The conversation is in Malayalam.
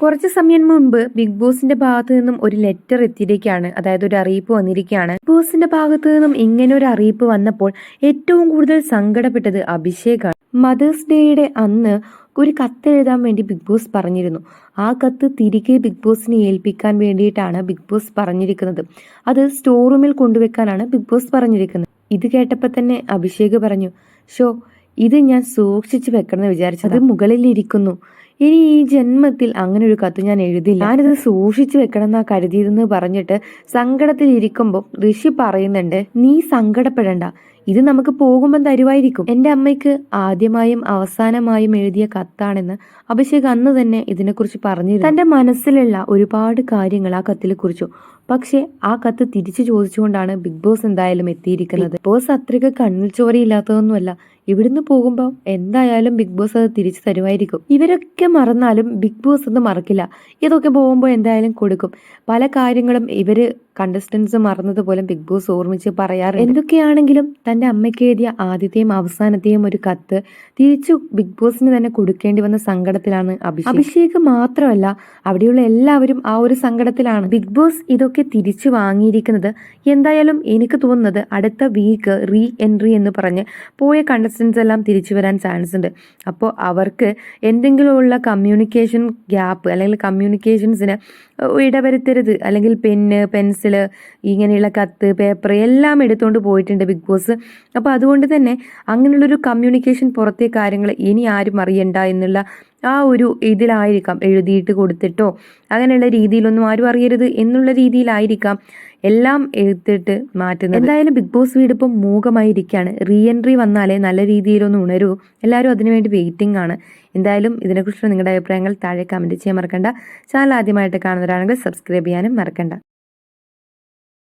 കുറച്ച് സമയം മുൻപ് ബിഗ് ബോസിന്റെ ഭാഗത്തു നിന്നും ഒരു ലെറ്റർ എത്തിയിരിക്കുകയാണ്. അതായത് ഒരു അറിയിപ്പ് വന്നിരിക്കുകയാണ്. ബിഗ് ബോസിന്റെ ഭാഗത്തു നിന്നും ഇങ്ങനെ ഒരു അറിയിപ്പ് വന്നപ്പോൾ ഏറ്റവും കൂടുതൽ സങ്കടപ്പെട്ടത് അഭിഷേകാണ്. മദേഴ്സ് ഡേയുടെ അന്ന് ഒരു കത്ത് എഴുതാൻ വേണ്ടി ബിഗ് ബോസ് പറഞ്ഞിരുന്നു. ആ കത്ത് തിരികെ ബിഗ് ബോസിനെ ഏൽപ്പിക്കാൻ വേണ്ടിയിട്ടാണ് ബിഗ് ബോസ് പറഞ്ഞിരിക്കുന്നത്. അത് സ്റ്റോർ റൂമിൽ കൊണ്ടുവെക്കാനാണ് ബിഗ് ബോസ് പറഞ്ഞിരിക്കുന്നത്. ഇത് കേട്ടപ്പോൾ തന്നെ അഭിഷേക് പറഞ്ഞു ഷോ ഇത് ഞാൻ സൂക്ഷിച്ചു വെക്കണമെന്ന് വിചാരിച്ചത്. മുകളിലിരിക്കുന്നു ഇനി ഈ ജന്മത്തിൽ അങ്ങനെ ഒരു കത്ത് ഞാൻ എഴുതില്ല. ഞാനിത് സൂക്ഷിച്ചു വെക്കണം എന്നാ കരുതിയതെന്ന് പറഞ്ഞിട്ട് സങ്കടത്തിൽ ഇരിക്കുമ്പോൾ ഋഷി പറയുന്നുണ്ട് നീ സങ്കടപ്പെടണ്ട. ഇത് നമുക്ക് പോകുമ്പോൾ തരുവായിരിക്കും എന്റെ അമ്മയ്ക്ക് ആദ്യമായും അവസാനമായും എഴുതിയ കത്താണെന്ന് അഭിഷേക് അന്ന് തന്നെ ഇതിനെക്കുറിച്ച് പറഞ്ഞു തന്റെ മനസ്സിലുള്ള ഒരുപാട് കാര്യങ്ങൾ ആ കത്തിൽ കുറിച്ചു. പക്ഷേ ആ കത്ത് തിരിച്ചു ചോദിച്ചുകൊണ്ടാണ് ബിഗ് ബോസ് എന്തായാലും എത്തിയിരിക്കുന്നത്. ബോസ് അത്രയ്ക്ക് കണ്ണിൽ ചോരയില്ലാത്തതൊന്നുമല്ല. ഇവിടുന്ന് പോകുമ്പോൾ എന്തായാലും ബിഗ് ബോസ് അത് തിരിച്ചു തരുമായിരിക്കും. ഇവരൊക്കെ മറന്നാലും ബിഗ് ബോസ് അത് മറക്കില്ല. ഇതൊക്കെ പോകുമ്പോൾ എന്തായാലും കൊടുക്കും. പല കാര്യങ്ങളും ഇവർ കണ്ടസ്റ്റൻസ് മറന്നത് പോലും ബിഗ് ബോസ് ഓർമ്മിച്ച് പറയാറ് എന്തൊക്കെയാണെങ്കിലും തന്റെ അമ്മയ്ക്ക് എഴുതിയ ആദ്യത്തെയും അവസാനത്തെയും ഒരു കത്ത് തിരിച്ചു ബിഗ് ബോസിന് തന്നെ കൊടുക്കേണ്ടി വന്ന സങ്കടത്തിലാണ് അഭിഷേക്. അഭിഷേക് മാത്രമല്ല അവിടെയുള്ള എല്ലാവരും ആ ഒരു സങ്കടത്തിലാണ്. ബിഗ് ബോസ് ഇതൊക്കെ തിരിച്ചു വാങ്ങിയിരിക്കുന്നത് എന്തായാലും എനിക്ക് തോന്നുന്നത് അടുത്ത വീക്ക് റീ എൻട്രി എന്ന് പറഞ്ഞ് പോയ കണ്ടസ്റ്റൻസ് എല്ലാം തിരിച്ചു വരാൻ ചാൻസ് ഉണ്ട്. അപ്പോൾ അവർക്ക് എന്തെങ്കിലുമുള്ള കമ്മ്യൂണിക്കേഷൻ ഗ്യാപ്പ് അല്ലെങ്കിൽ കമ്മ്യൂണിക്കേഷൻസിന് ഇടവരുത്തരുത്. അല്ലെങ്കിൽ പെന്ന് പെൻസിൽ ഇങ്ങനെയുള്ള കത്ത് പേപ്പർ എല്ലാം എടുത്തുകൊണ്ട് പോയിട്ടുണ്ട് ബിഗ് ബോസ് അപ്പോൾ അതുകൊണ്ട് തന്നെ അങ്ങനെയുള്ളൊരു കമ്മ്യൂണിക്കേഷൻ പുറത്തെ കാര്യങ്ങൾ ഇനി ആരും അറിയണ്ട എന്നുള്ള ആ ഒരു ഇതിലായിരിക്കാം എഴുതിയിട്ട് കൊടുത്തിട്ടോ. അങ്ങനെയുള്ള രീതിയിലൊന്നും ആരും അറിയരുത് എന്നുള്ള രീതിയിലായിരിക്കാം എല്ലാം എഴുത്തിട്ട് മാറ്റുന്നത്. എന്തായാലും ബിഗ് ബോസ് വീട് ഇപ്പം മൂകമായിരിക്കുകയാണ് റീ എൻട്രി വന്നാലേ നല്ല രീതിയിലൊന്ന് ഉണരൂ. എല്ലാവരും അതിനുവേണ്ടി വെയിറ്റിംഗ് ആണ്. എന്തായാലും ഇതിനെക്കുറിച്ചുള്ള നിങ്ങളുടെ അഭിപ്രായങ്ങൾ താഴെ കമന്റ് ചെയ്യാൻ മറക്കണ്ട. ചാനൽ ആദ്യമായിട്ട് കാണുന്നവരാണെങ്കിൽ സബ്സ്ക്രൈബ് ചെയ്യാനും മറക്കണ്ട.